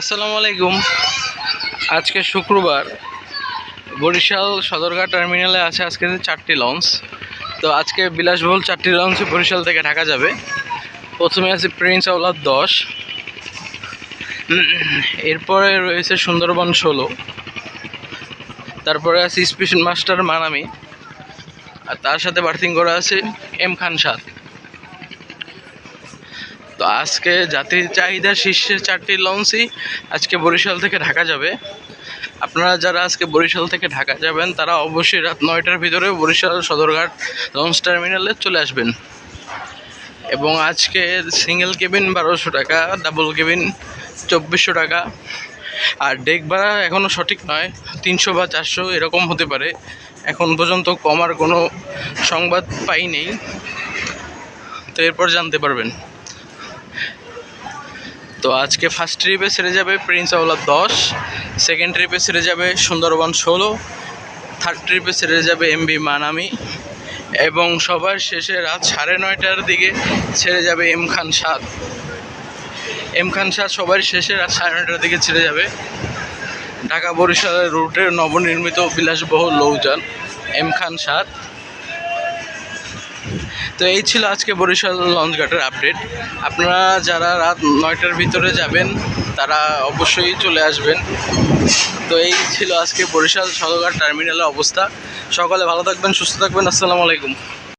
আসসালামু আলাইকুম। আজকে শুক্রবার। বরিশাল সদরঘাট টার্মিনালে আছে আজকে চারটি লঞ্চ। তো আজকে বিলাসবহুল চারটি লঞ্চে বরিশাল থেকে ঢাকা যাবে। প্রথমে আছে প্রিন্স আওলাদ দশ। এরপরে রয়েছে সুন্দরবন ষোলো। তারপরে আছে স্পেশাল মাস্টার মানামি। আর তার সাথে বার্থিং করা আছে এম খান সাদ তো আজকে যাত্রীর চাহিদা শীর্ষের চারটি লঞ্চই আজকে বরিশাল থেকে ঢাকা যাবে। আপনারা যারা আজকে বরিশাল থেকে ঢাকা যাবেন, তারা অবশ্যই রাত নয়টার ভিতরে বরিশাল সদরঘাট লঞ্চ টার্মিনালে চলে আসবেন। এবং আজকে সিঙ্গেল কেবিন বারোশো টাকা, ডাবল কেবিন চব্বিশশো টাকা। আর ডেক ভাড়া এখনও সঠিক নয়, তিনশো বা চারশো এরকম হতে পারে। এখন পর্যন্ত কমার কোনো সংবাদ পাইনি। তো এরপর জানতে পারবেন। তো আজকে ফার্স্ট ট্রিপে ছেড়ে যাবে প্রিন্স আওলা দশ সেকেন্ড ট্রিপে ছেড়ে যাবে সুন্দরবন ষোলো থার্ড ট্রিপে ছেড়ে যাবে এমবি মানামি এবং সবার শেষে রাত সাড়ে নয়টার দিকে ছেড়ে যাবে এম খান সাদ এম খান সাদ সবার শেষে রাত সাড়ে নয়টার দিকে ছেড়ে যাবে। ঢাকা বরিশালের রুটের নবনির্মিত বিলাসবহুল লৌযান এম খান সাদ তো এই ছিল আজকে বরিশাল লঞ্চ ঘাটের আপডেট। আপনারা যারা রাত নয়টার ভিতরে যাবেন, তারা অবশ্যই চলে আসবেন। তো এই ছিল আজকে বরিশাল সদরঘাট টার্মিনালের অবস্থা। সকালে ভালো থাকবেন, সুস্থ থাকবেন। আসসালামু আলাইকুম।